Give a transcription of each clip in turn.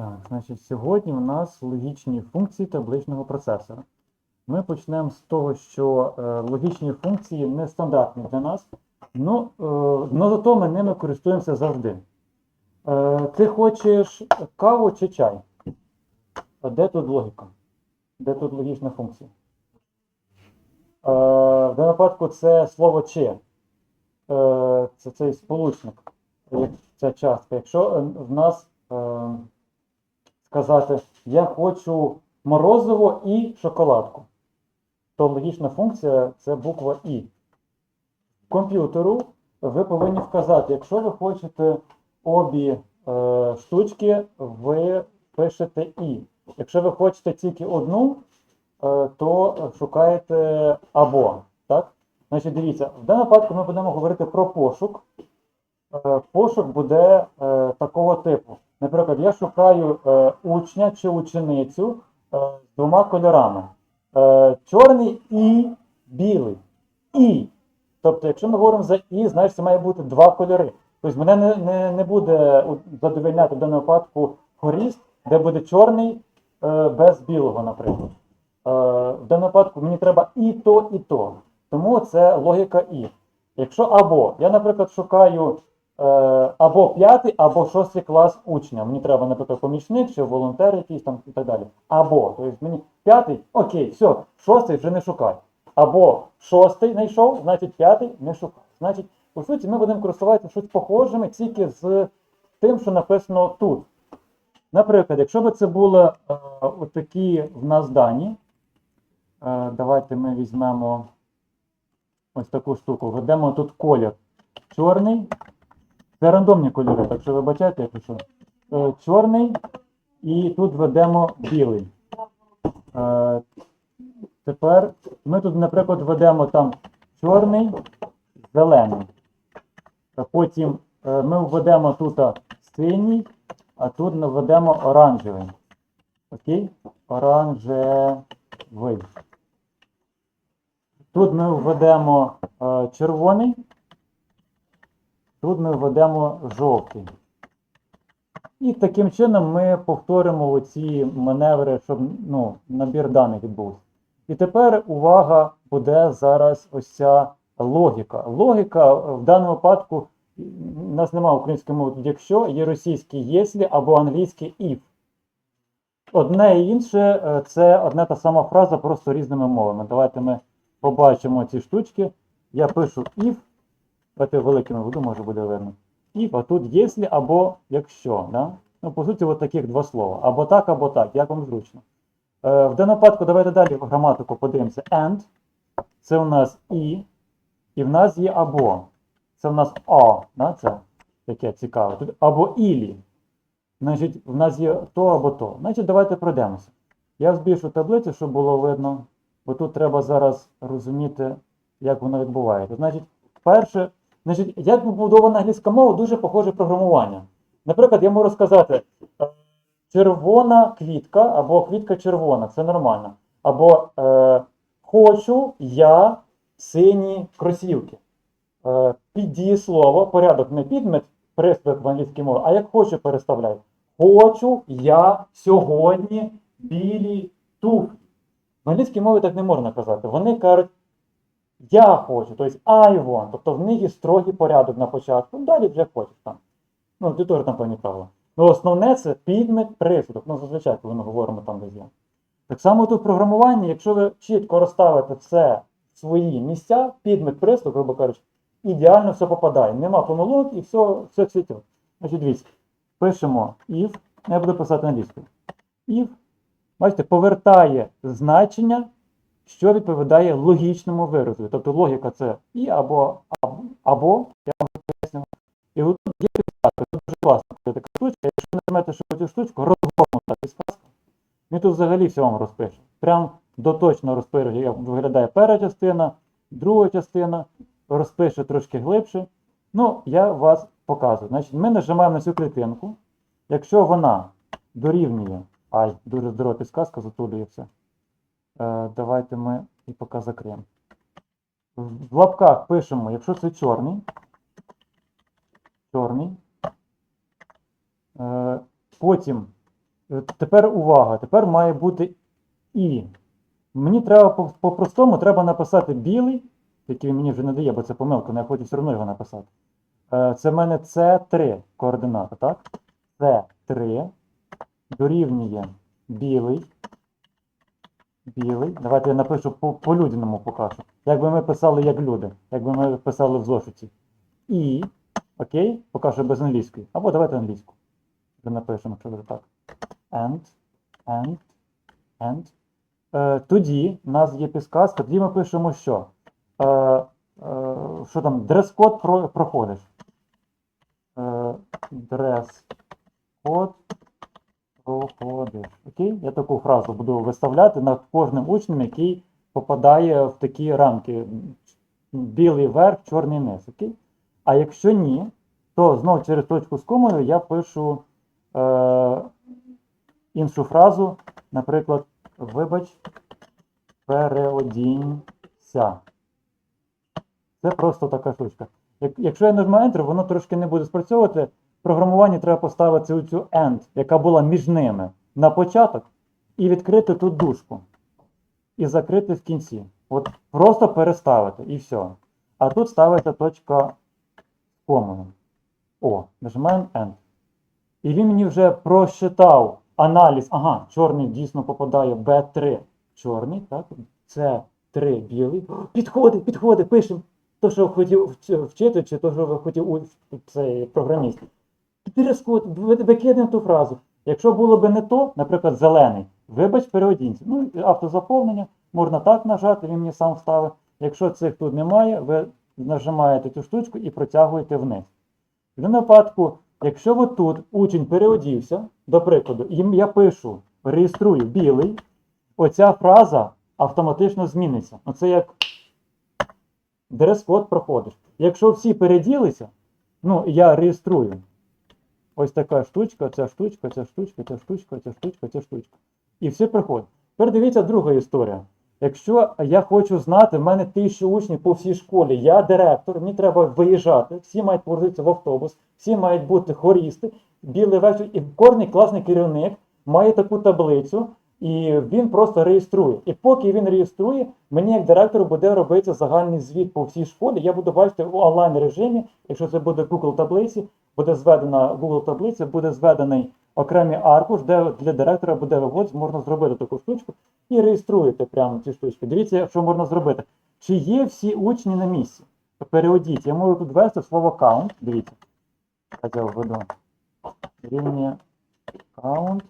Так, значить, сьогодні у нас логічні функції табличного процесора. Ми почнемо з того, що е, логічні функції не стандартні для нас, ну, е, но зато ми ними користуємося завжди. Е, ти хочеш каву чи чай? А де тут логіка? Де тут логічна функція? Е, в даному випадку це слово чи. Е, це цей сполучник, ця частка. Якщо в нас е, сказати я хочу морозиво і шоколадку, то логічна функція це буква І. Комп'ютеру ви повинні вказати, якщо ви хочете обі е, штучки, ви пишете І. Якщо ви хочете тільки одну, е, то шукаєте або. Так? Значить, дивіться, в даному випадку ми будемо говорити про пошук. Е, Пошук буде е, такого типу. Наприклад, я шукаю е, учня чи ученицю е, з двома кольорами: е, чорний і білий. І. Тобто, якщо ми говоримо за І, значить це має бути два кольори. Тобто мене не, не, не буде задовольняти в даному випадку хоріст, де буде чорний е, без білого, наприклад. Е, в даному випадку мені треба і то, і то. Тому це логіка І. Якщо або, я, наприклад, шукаю або п'ятий, або шостий клас учня. Мені треба, наприклад, помічник чи волонтер якийсь там і так далі. Або, тобто мені п'ятий, окей, все, шостий вже не шукай. Або шостий знайшов, значить п'ятий не шукай. Значить, по суті, ми будемо користуватися щось похожими тільки з тим, що написано тут. Наприклад, якщо б це були е, отакі в нас дані, е, давайте ми візьмемо ось таку штуку. Введемо тут колір чорний. Це рандомні кольори, так що вибачайте, якщо що. Е, чорний і тут введемо білий. Е, тепер ми тут, наприклад, введемо там чорний, зелений. Потім е, ми введемо тут синій, а тут введемо оранжевий. Окей? Оранжевий. Тут ми введемо червоний, тут ми введемо жовтий. І таким чином ми повторимо оці маневри, щоб ну, набір даних відбувся. І тепер увага буде зараз ось ця логіка. Логіка е, в даному випадку у нас немає української мови якщо, є російський єслі або англійський if. Одне і інше е, це одна та сама фраза, просто різними мовами. Давайте ми побачимо ці штучки. Я пишу if, давайте великими буду, може буде видно. If, а тут якщо або якщо. Да? Ну, по суті, от таких два слова. Або так, або так, як вам зручно. Е, в даному випадку давайте далі в граматику подивимося. And. Це у нас і. І в нас є або. Це в нас а. Да? Це таке цікаве. Тут або ілі. Значить, в нас є то або то. Значить, давайте пройдемося. Я збільшу таблицю, щоб було видно. Бо тут треба зараз розуміти, як воно відбувається. Значить, перше, значить, як побудована англійська мова, дуже похоже програмування. Наприклад, я можу сказати е, червона квітка або квітка червона, це нормально. Або е, хочу я сині кросівки. Е, під дієслово, порядок не підмет, приспів в англійській мові, а як хочу переставляю. Хочу я сьогодні білі туфлі. В англійській мові так не можна казати. Вони кажуть я хочу, тобто I want. Тобто в них є строгий порядок на початку, далі вже хочеш там. Ну, ти теж там певні правила. Ну, основне це підмет, присудок. Ну, зазвичай, коли ми говоримо там десь є. Так само тут в програмуванні, якщо ви чітко розставите все в свої місця, підмет, присудок, грубо кажучи, ідеально все попадає. Нема помилок і все, все цвіте. Значить, дивіться, пишемо if, я буду писати англійською. If, бачите, повертає значення, що відповідає логічному виразу. Тобто логіка це і або, або, я вам поясню. І от тут є підказка, тут дуже класно. Це така штучка, якщо нажмете цю штучку, розгорнута підказка. Він тут взагалі все вам розпише. Прям доточно розпише, як виглядає перша частина, друга частина, розпише трошки глибше. Ну, я вас показую. Значить, ми нажимаємо на цю клітинку. Якщо вона дорівнює, ай, дуже здорова підсказка, затулює все. Е, давайте ми і поки закриємо. В лапках пишемо, якщо це чорний, чорний. Е, потім Е, Тепер увага, тепер має бути і. Мені треба по- по-простому треба написати білий, який він мені вже не дає, бо це помилка, але я хочу все одно його написати. Це в мене С3 координата, так? С3 дорівнює білий. Білий. Давайте я напишу по- по-людяному покажу. Як би ми писали як люди, як би ми писали в зошиті. І, окей, покажу без англійської. Або давайте англійську. Вже напишемо, що вже так. And, and, and. Е, тоді в нас є підсказка, тоді ми пишемо що? Е, е, що там, дрес-код про, проходиш. Е, дрес-код проходиш. Окей? Я таку фразу буду виставляти над кожним учнем, який попадає в такі рамки. Білий верх, чорний низ. Окей? А якщо ні, то знову через точку з комою я пишу е, іншу фразу, наприклад, вибач, переодінься. Це просто така штучка. Як, якщо я нажму Enter, воно трошки не буде спрацьовувати. Програмуванні треба поставити оцю end, яка була між ними, на початок, і відкрити тут дужку. І закрити в кінці. От просто переставити і все. А тут ставиться точка комою. О, нажимаємо End. І він мені вже просчитав аналіз. Ага, чорний дійсно попадає B3. Чорний, так? С3 білий. Підходить, підходить, пишемо. То, що хотів вчити, чи то, що хотів цей програміст. Перескот, викидаємо ту фразу. Якщо було б не то, наприклад, зелений, вибач, переодінься. Ну, автозаповнення, можна так нажати, він мені сам вставить. Якщо цих тут немає, ви нажимаєте цю штучку і протягуєте вниз. В випадку, якщо ви тут учень переодівся, до прикладу, і я пишу, реєструю білий, оця фраза автоматично зміниться. Оце як дрес-код проходиш. Якщо всі переділися, ну я реєструю. Ось така штучка, ця штучка, ця штучка, ця штучка, ця штучка, ця штучка. І все приходить. Тепер дивіться друга історія. Якщо я хочу знати, в мене тисячі учнів по всій школі, я директор, мені треба виїжджати, всі мають погрузитися в автобус, всі мають бути хорісти, білий вечір, і кожний класний керівник має таку таблицю, і він просто реєструє. І поки він реєструє, мені як директору буде робити загальний звіт по всій школі. Я буду бачити в онлайн режимі, якщо це буде Google таблиці, буде зведена Google таблиця, буде зведений окремий аркуш, де для директора буде виводити, можна зробити таку штучку і реєструєте прямо ці штучки. Дивіться, що можна зробити. Чи є всі учні на місці? Переводіть. Я можу тут ввести слово count. Дивіться. Так я введу. Рівня count.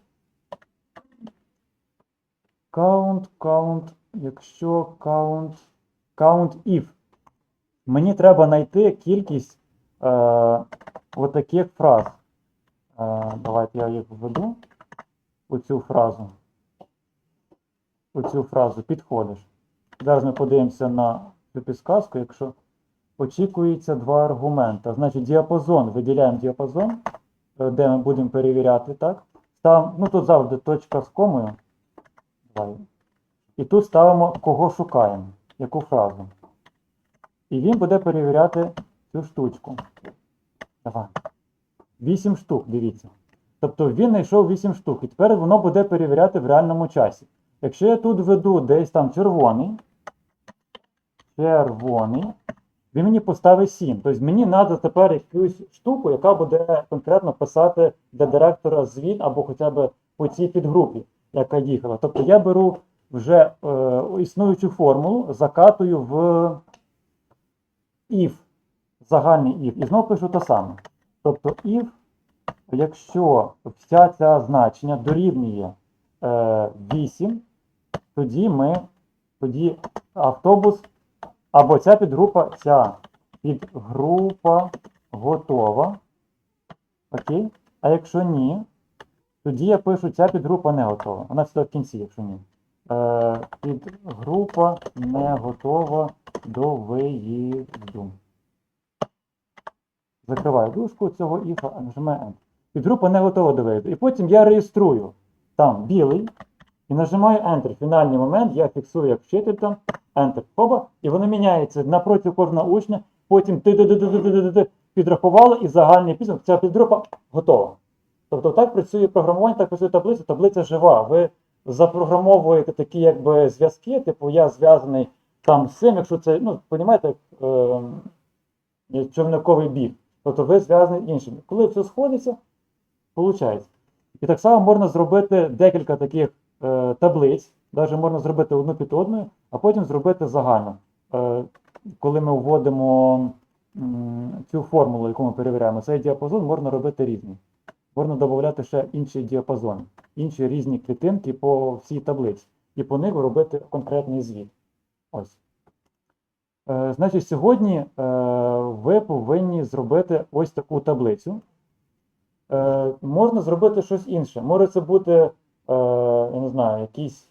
Count, count. Якщо count. Count if. Мені треба знайти кількість е, отаких фраз. Е, давайте я їх введу. Оцю фразу. Оцю фразу підходиш. Зараз ми подивимося на цю підсказку, якщо очікується два аргумента. Значить, діапазон, виділяємо діапазон, е, де ми будемо перевіряти, так? Ставимо, ну тут завжди точка з комою. І тут ставимо, кого шукаємо, яку фразу. І він буде перевіряти цю штучку. Давай. 8 штук, дивіться. Тобто він знайшов 8 штук, і тепер воно буде перевіряти в реальному часі. Якщо я тут введу десь там червоний, червоний, він мені поставить 7. Тобто мені треба тепер якусь штуку, яка буде конкретно писати для директора звіт або хоча б по цій підгрупі, яка їхала. Тобто я беру вже е, існуючу формулу, закатую в if, загальний if, і знову пишу те саме. Тобто if, якщо вся ця значення дорівнює е, 8, тоді ми, тоді автобус або ця підгрупа, ця підгрупа готова. Окей? А якщо ні, тоді я пишу, ця підгрупа не готова. Вона сюди в кінці, якщо ні. Е, підгрупа не готова до виїзду. Закриваю дужку цього іфа, а нажимаю Enter. Підгрупа не готова до виїзду. І потім я реєструю там білий і нажимаю Enter. Фінальний момент я фіксую як вчитель там, Enter. Хоба, і воно міняється напроти кожного учня. Потім ти підрахувало і загальний підсумок. Ця підгрупа готова. Тобто так працює програмування, так працює таблиця, таблиця жива. Ви запрограмовуєте такі якби зв'язки, типу я зв'язаний там з цим, якщо це, ну, розумієте, е, човниковий біг. Тобто ви зв'язані іншим. Коли все сходиться, виходить. І так само можна зробити декілька таких е, таблиць, навіть можна зробити одну під одною, а потім зробити загально. Е, коли ми вводимо м, цю формулу, яку ми перевіряємо, цей діапазон можна робити різний. Можна додати ще інші діапазони, інші різні клітинки по всій таблиці, і по них робити конкретний звіт. Ось. Е, значить, сьогодні е, ви повинні зробити ось таку таблицю. Е, можна зробити щось інше. Може це бути, е, я не знаю, якийсь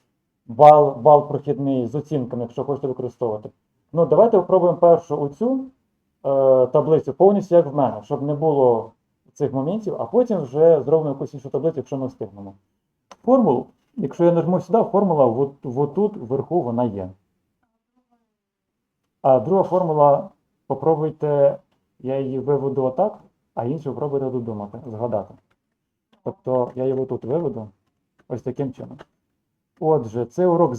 бал, бал прохідний з оцінками, якщо хочете використовувати. Ну, давайте спробуємо першу оцю е, таблицю повністю як в мене, щоб не було цих моментів, а потім вже зробимо якусь іншу таблицю, якщо ми встигнемо. Формулу, якщо я нажму сюди, формула от, от вверху вона є. А друга формула, попробуйте, я її виведу отак, а іншу попробуйте додумати, згадати. Тобто я його тут виведу ось таким чином. Отже, цей урок